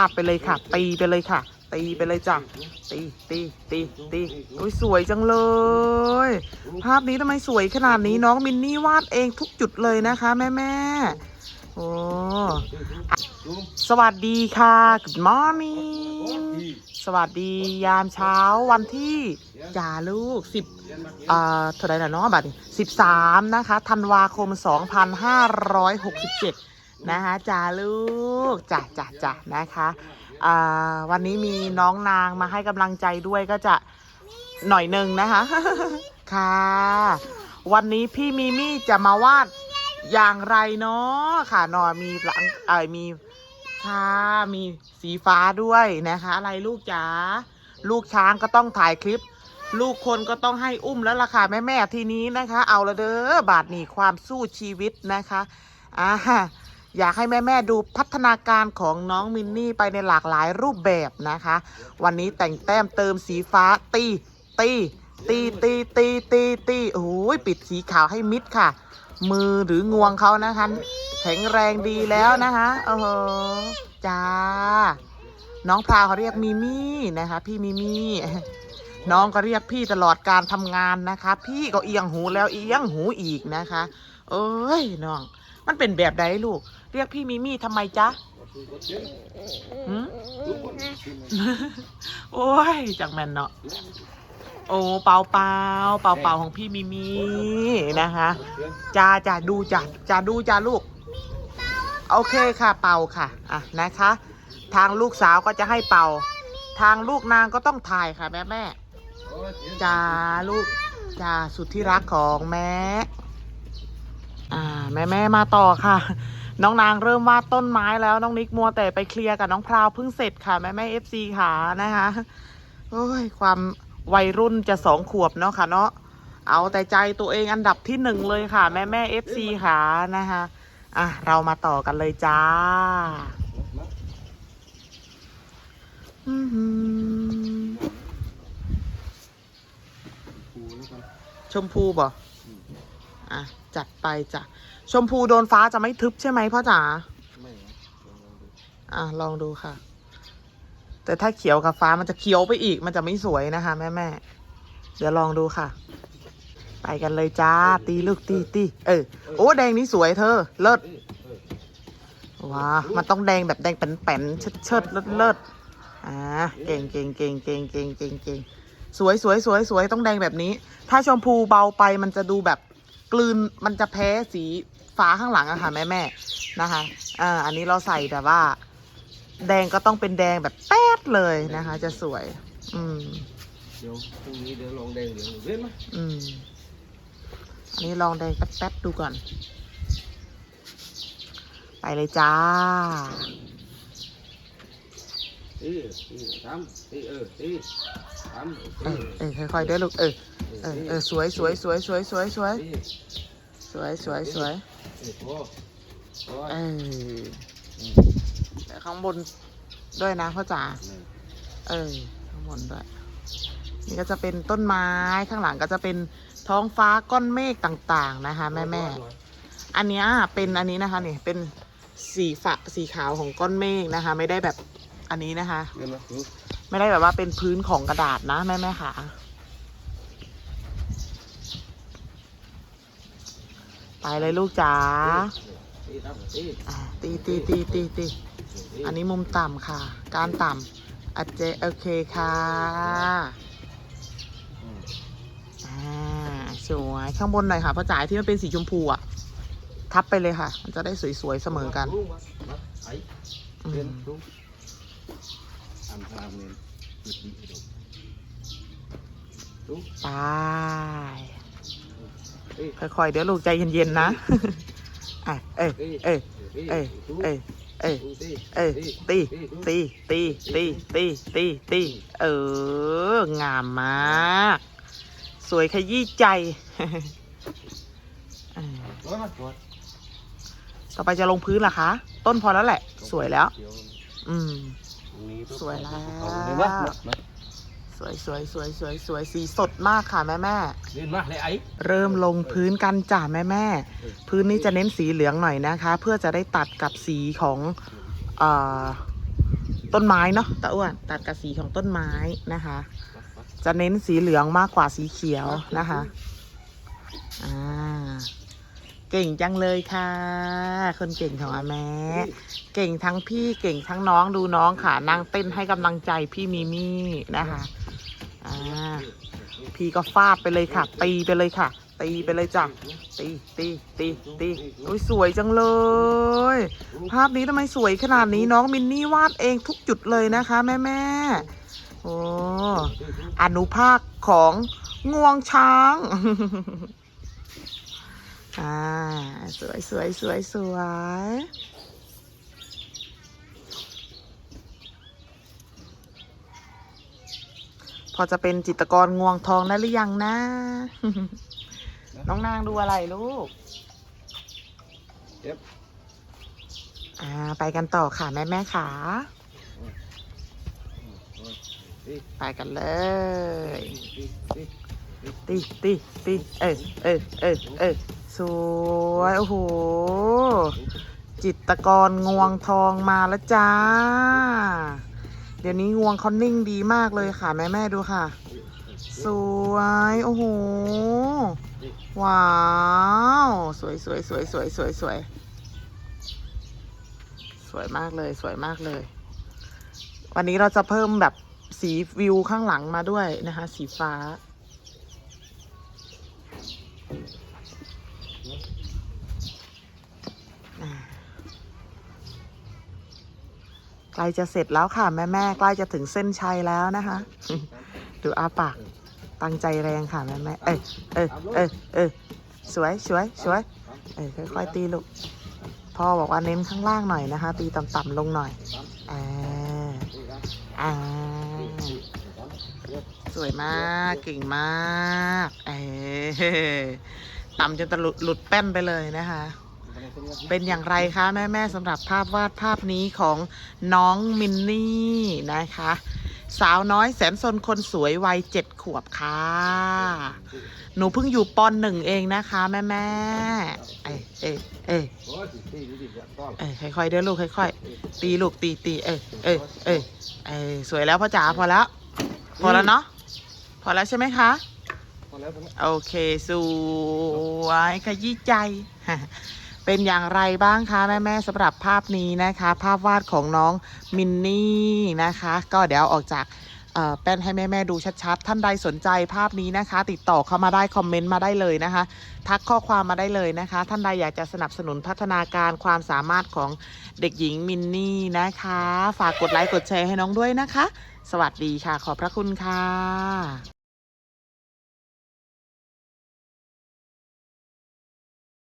าบไปเลยค่ะ ตีไปเลยค่ะ ตีไปเลยจ้ะตีตีตีตีโอ้ยสวยจังเลย ภาพนี้ทำไมสวยขนาดนี้น้องมินนี่วาดเองทุกจุดเลยนะคะ แม่แม่โอ้สวัสดีค่ะ Good morning สวัสดียามเช้าวันที่จ่าลูกสิบเอ่อเท่าไหร่นะเนาะบัดนี้สิบสามนะคะธันวาคมสองพันห้าร้อยหกสิบเจ็ด นะคะจ่าลูกจ้ะจ้ะจ้ะนะคะวันนี้มีน้องนางมาให้กำลังใจด้วยก็จะหน่อยหนึ่งนะคะ ค่ะ วันนี้พี่มิมี่จะมาวาดอย่างไรเนาะค่ะนอนมีหลังเอ่ยมีค่ะมีสีฟ้าด้วยนะคะ อะไรลูกจ๋าลูกช้างก็ต้องถ่ายคลิป ลูกคนก็ต้องให้อุ้มแล้วล่ะค่ะแม่แม่ทีนี้นะคะ เอาละเด้อบาทนี่ความสู้ชีวิตนะคะอ่า อยากให้แม่แม่ ๆ ดูพัฒนาการของน้องมินนี่ไปในหลากหลายรูปแบบนะคะ วันนี้แต่งแต้มเติมสีฟ้าตีตีตีตีตีตีตีโอ้ยปิดสีขาวให้มิดค่ะ มือหรืองวงเขานะคะ แข็งแรงดีแล้วนะคะโอ้โหจ้า น้องพราวเขาเรียกมิมี่นะคะ พี่มิมี่น้องก็เรียกพี่ตลอดการทำงานนะคะ พี่ก็เอียงหูแล้วเอียงหูอีกนะคะ เอ้ยน้อง มันเป็นแบบใดลูก เรียกพี่มิมี่ทำไมจ๊ะหืม โอ้ยจังแมนเนาะ โอ้เปล่าเปล่าเปล่าเปล่าของพี่มิมี่นะคะจ้าจ้าดูจ้าจ้าดูจ้าลูก โอเคค่ะเป่าค่ะอะนะคะ ทางลูกสาวก็จะให้เป่า ทางลูกนางก็ต้องถ่ายค่ะแม่แม่จ้าลูกจ้าสุดที่รักของแม่อ่า แม่แม่มาต่อค่ะ น้องนางเริ่มวาดต้นไม้แล้วน้องนิกมัวแต่ไปเคลียร์กับน้องพราวเพิ่งเสร็จค่ะแม่แม่เอฟซีค่ะนะคะโอ้ยความวัยรุ่นจะสองขวบเนาะค่ะเนาะเอาแต่ใจตัวเองอันดับที่หนึ่งเลยค่ะ แม่แม่เอฟซีค่ะนะคะอะเรามาต่อกันเลยจ้าอื้อหือชมพูบ่อะ จัดไปจ้ะ ชมพูโดนฟ้าจะไม่ทึบใช่ไหมพ่อจ๋าอะ ลองดูค่ะ แต่ถ้าเขียวกับฟ้ามันจะเขียวไปอีก มันจะไม่สวยนะคะ แม่แม่ๆเดี๋ยวลองดูค่ะ ไปกันเลยจ้า ตีลูกตีตีเออ โอ้แดงนี้สวยเธอ เลิศว้ามันต้องแดงแบบแดงเป็นแป่นๆเชิดเชิดเลิศเลิศอ่า เก่งเก่งเก่งเก่งเก่งเก่งเก่งสวยสวยสวยสวยต้องแดงแบบนี้ ถ้าชมพูเบาไปมันจะดูแบบ กลืนมันจะแพ้สีฟ้าข้างหลังอะค่ะแม่แม่ๆนะคะอ่าอันนี้เราใส่แบบว่า แดงก็ต้องเป็นแดงแบบแป๊ดเลยนะคะ จะสวย อืมเดี๋ยวพรุ่งนี้เดี๋ยวลองแดงเดี๋ยวเว้นไหมอืมอันนี้ลองแดงแป๊ดๆดูก่อน ไปเลยจ้า เออเออทำเออเออเออทำ เออเออค่อยๆเด้อลูกเออเออเออสวยสวยสวยสวยสวยสวยสวยสวยสวยเออข้างบนด้วยนะพ่อจ๋าเออข้างบนด้วยนี่ก็จะเป็นต้นไม้ข้างหลังก็จะเป็นท้องฟ้าก้อนเมฆต่างๆนะคะ แม่แม่อันนี้เป็นอันนี้นะคะนี่เป็นสีฝะสีขาวของก้อนเมฆนะคะ ไม่ได้แบบอันนี้นะคะ ไม่ได้แบบว่าเป็นพื้นของกระดาษนะแม่แม่ค่ะไปเลยลูกจ๋าตีตีตีตีตีอันนี้มุมต่ำค่ะ การต่ำอัดเจโอเคค่ะอ่าสวยข้างบนหน่อยค่ะพ่อจ๋าที่มันเป็นสีชมพูอะ ทับไปเลยค่ะ มันจะได้สวยๆเสมอกัน รู้มามาไอ้อืเรียนมรู้ทำทำเงินจุดดีให้ดูรู้ไปเอ้ยค่อยๆเดี๋ยวลูกใจเย็นๆนะอะเอ้ยเอ้ยเอ้ยเอ้ยเอ้ยดูสิเอ้ยตีตีตีตีตีตีตีเอองามมาก สวยขยี้ใจอ่าโอ้ยมาโอ้ยต่อไปจะลงพื้นล่ะคะ ต้นพอแล้วแหละ สวยแล้วเดี๋ยวอืมตรงนี้ สวยแล้วเอาเลยมามามาสวยสวยสวยสวยสวยสีสดมากค่ะแม่แม่เรียนมาเลยไอ้เริ่มลงพื้นกันจ้ะแม่แม่พื้นนี้จะเน้นสีเหลืองหน่อยนะคะ เพื่อจะได้ตัดกับสีของเอ่อต้นไม้เนาะตาอ้วนตัดกับสีของต้นไม้นะคะ จะเน้นสีเหลืองมากกว่าสีเขียวนะคะอ่า เก่งจังเลยค่ะ คนเก่งของอาแม่เก่งทั้งพี่เก่งทั้งน้องดูน้องค่ะนั่งเต้นให้กำลังใจพี่มิมี่นะคะอ่าพี่ก็ฟาดไปเลยค่ะ ตีไปเลยค่ะ ตีไปเลยจ้ะตีตีตีตีโอ้ยสวยจังเลย ภาพนี้ทำไมสวยขนาดนี้น้องมินนี่วาดเองทุกจุดเลยนะคะ แม่แม่ๆโอ้อนุภาคของงวงช้าง อ่า สวยสวยสวยสวยพอจะเป็นจิตรกรงวงทองได้หรือยังนะ น้องนางดูอะไรลูกเจ็บอ่า ไปกันต่อค่ะ แม่แม่ขาตีไปกันเลยตีตีตีตีตีเออเออเออเออ สวย โอ้โห จิตกรงวงทองมาแล้วจ้า เดี๋ยวนี้งวงเขานิ่งดีมากเลยค่ะแม่แม่ดูค่ะ สวย โอ้โห ว้าว สวยสวยสวยสวยสวยสวยสวยมากเลยสวยมากเลย วันนี้เราจะเพิ่มแบบสีวิวข้างหลังมาด้วยนะคะ สีฟ้า ใกล้จะเสร็จแล้วค่ะแม่แม่ๆใกล้จะถึงเส้นชัยแล้วนะคะ ดูอาปาก ตั้งใจแรงค่ะแม่แม่ๆเอ้ยเอ้ยเอ้ยเอ้ยสวยสวยสวยเอ้ยค่อยๆตีลูกพ่อบอกว่าเน้นข้างล่างหน่อยนะคะ ตีต่ำๆลงหน่อยอ่าอ่าสวยมากเก่งมาก เอ้ยต่ำจนตะหลุดหลุดแป้นไปเลยนะคะ เป็นอย่างไรคะแม่แม่ๆสำหรับภาพวาดภาพนี้ของน้องมินนี่นะคะ สาวน้อยแสนสนคนสวยวัยเจ็ดขวบค่ะ หนูเพิ่งอยู่ปอนหนึ่งเองนะคะ แม่แม่ๆเอ้ยเอ้ยเอ้ยโอ้ยตีตีตีต้องเอ้ยค่อยๆเด้อลูกค่อยๆตีลูกตีตีเอ้ยเอ้ยเอ้ยเอ้ยสวยแล้วพ่อจ๋าพอแล้ว พอแล้วเนาะพอแล้วใช่ไหมคะพอแล้วพอแล้วโอเคสวยขยี้ใจ เป็นอย่างไรบ้างคะแม่แม่ๆสำหรับภาพนี้นะคะ ภาพวาดของน้องมินนี่นะคะ ก็เดี๋ยวออกจากแป้นให้แม่แม่ๆดูชัดๆ ท่านใดสนใจภาพนี้นะคะ ติดต่อเข้ามาได้คอมเมนต์มาได้เลยนะคะ ทักข้อความมาได้เลยนะคะ ท่านใดอยากจะสนับสนุนพัฒนาการความสามารถของเด็กหญิงมินนี่นะคะ ฝากกดไลค์กดแชร์ให้น้องด้วยนะคะ สวัสดีค่ะ ขอบพระคุณค่ะ